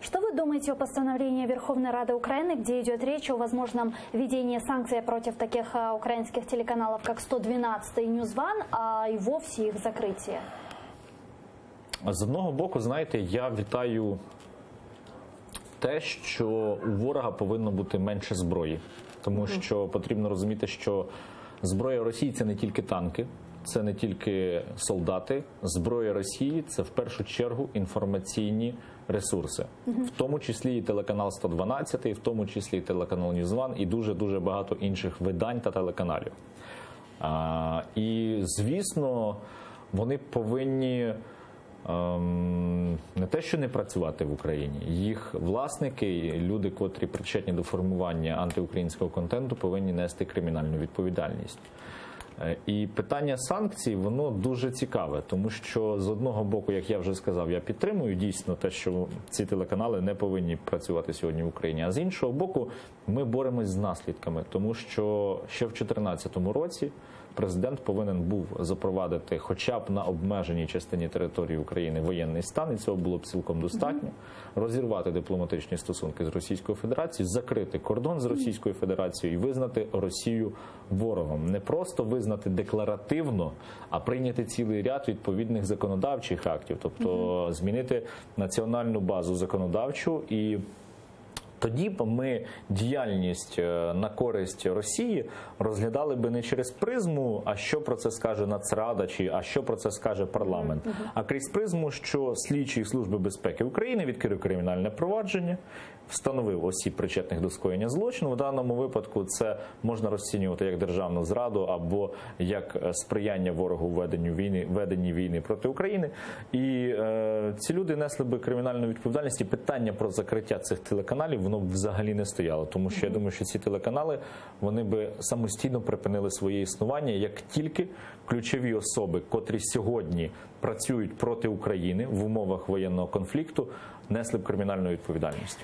Что вы думаете о постановлении Верховной Рады Украины, где идет речь о возможном введении санкций против таких а, украинских телеканалов, как 112 и Ньюзван, а и вовсе их закрытие? З одного боку, знаєте, я вітаю те, що у ворога повинно бути менше зброї, тому що потрібно розуміти, що зброя Росії це не тільки танки, це не тільки солдати. Зброя Росії це в першу чергу інформаційні ресурси, в тому числі і телеканал 112, і в тому числі і телеканал Ньюзван, і дуже дуже багато інших видань та телеканалів. А, і звісно, вони повинні ем, не те, що не працювати в Україні, їх власники, люди, котрі причетні до формування антиукраїнського контенту, повинні нести кримінальну відповідальність. Е, І питання санкцій воно дуже цікаве, тому що з одного боку, як я вже сказав, я підтримую дійсно те, що ці телеканали не повинні працювати сьогодні в Україні. А з іншого боку, ми боремось з наслідками, тому що ще в 2014 році президент повинен був запровадити, хоча б на обмеженій частині території України воєнний стан, і цього було б цілком достатньо. Розірвати дипломатичні стосунки з Російською Федерацією, закрити кордон з Російською Федерацією і визнати Росію ворогом. Не просто визнати декларативно, а прийняти цілий ряд відповідних законодавчих актів, тобто змінити національну базу законодавчу і. Тоді б ми діяльність е, на користь Росії розглядали би не через призму, а що про це скаже Нацрада, чи а що про це скаже парламент, а крізь призму, що слідчі служби безпеки України відкрив кримінальне провадження, встановив осіб причетних до скоєння злочину. В даному випадку це можна розцінювати як державну зраду або як е, сприяння ворогу веденню війни веденні війни проти України. І е, ці люди несли би кримінальну відповідальність. І питання про закриття цих телеканалів воно б взагалі не стояло, тому що я думаю, що ці телеканали вони би самостійно припинили своє існування, як тільки ключові особи, котрі сьогодні працюють проти України в умовах воєнного конфлікту, несли б кримінальну відповідальність.